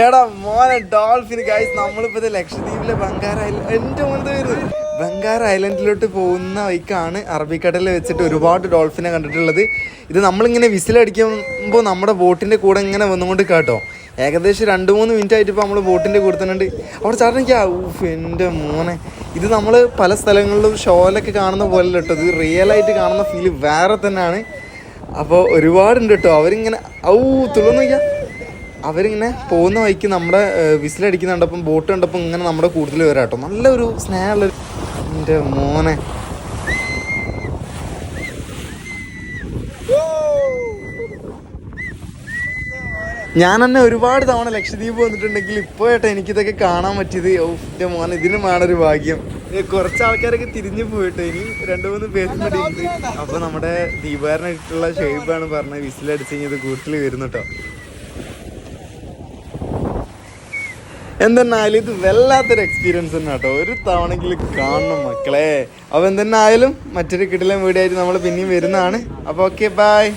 എടാ മോനെ dolphin guys നമ്മളിപ്പോ ലക്ഷദ്വീപിലെ ബംഗാർ ഐലൻഡ് എന്റെ മോനത് വരുന്നത് ബംഗാർ ഐലൻഡിലോട്ട് പോകുന്ന വഴിക്കാണ് അറബിക്കടലിൽ വെച്ചിട്ട് ഒരുപാട് ഡോൾഫിനെ കണ്ടിട്ടുള്ളത്. ഇത് നമ്മളിങ്ങനെ വിസിലടിക്കുമ്പോൾ നമ്മുടെ ബോട്ടിന്റെ കൂടെ ഇങ്ങനെ വന്നുകൊണ്ട് കേട്ടോ. ഏകദേശം രണ്ട് മൂന്ന് മിനിറ്റ് ആയിട്ട് ഇപ്പോൾ നമ്മൾ ബോട്ടിന്റെ കൂടെ തന്നെ അവിടെ ചാട്ടൻ ഊഫ് എന്റെ മോനെ. ഇത് നമ്മൾ പല സ്ഥലങ്ങളിലും ഷോയിലൊക്കെ കാണുന്ന പോലെ കേട്ടോ. ഇത് റിയൽ ആയിട്ട് കാണുന്ന ഫീൽ വേറെ തന്നെയാണ്. അപ്പോൾ ഒരുപാടുണ്ട് കേട്ടോ. അവരിങ്ങനെ ഔ തുള്ളുന്നു നോക്കിയാ അവരിങ്ങനെ പോകുന്ന വഴിക്ക് നമ്മുടെ വിസിലടിക്കുന്ന കണ്ടപ്പം ബോട്ട് കണ്ടപ്പം ഇങ്ങനെ നമ്മുടെ കൂടുതൽ വരാം കേട്ടോ. നല്ലൊരു സ്നേഹമുള്ള എന്റെ മോനെ. ഞാൻ തന്നെ ഒരുപാട് തവണ ലക്ഷദ്വീപ് വന്നിട്ടുണ്ടെങ്കിൽ ഇപ്പോൾ ഏട്ടാ എനിക്കിതൊക്കെ കാണാൻ പറ്റിയത്. എന്റെ മോനെ ഇതിന് വേണൊരു ഭാഗ്യം. കുറച്ച് ആൾക്കാരൊക്കെ തിരിഞ്ഞു പോയിട്ട്. ഇനി രണ്ടു മൂന്ന് പേരും കൂടി അപ്പൊ നമ്മുടെ ദീപാരനായിട്ടുള്ള ഷെയ്ബാണ് പറഞ്ഞത്. വിസിലടിച്ച് കഴിഞ്ഞത് കൂട്ടിൽ വരുന്നു കേട്ടോ. എന്തെന്നായാലും ഇത് വല്ലാത്തൊരു എക്സ്പീരിയൻസ് തന്നെ കേട്ടോ. ഒരു തവണെങ്കിലും കാണണം മക്കളെ. അപ്പോൾ എന്തെന്നായാലും മറ്റൊരു കിടിലം വീഡിയോ ആയിട്ട് നമ്മൾ പിന്നെയും വരുന്നതാണ്. അപ്പോൾ ഓക്കെ ബൈ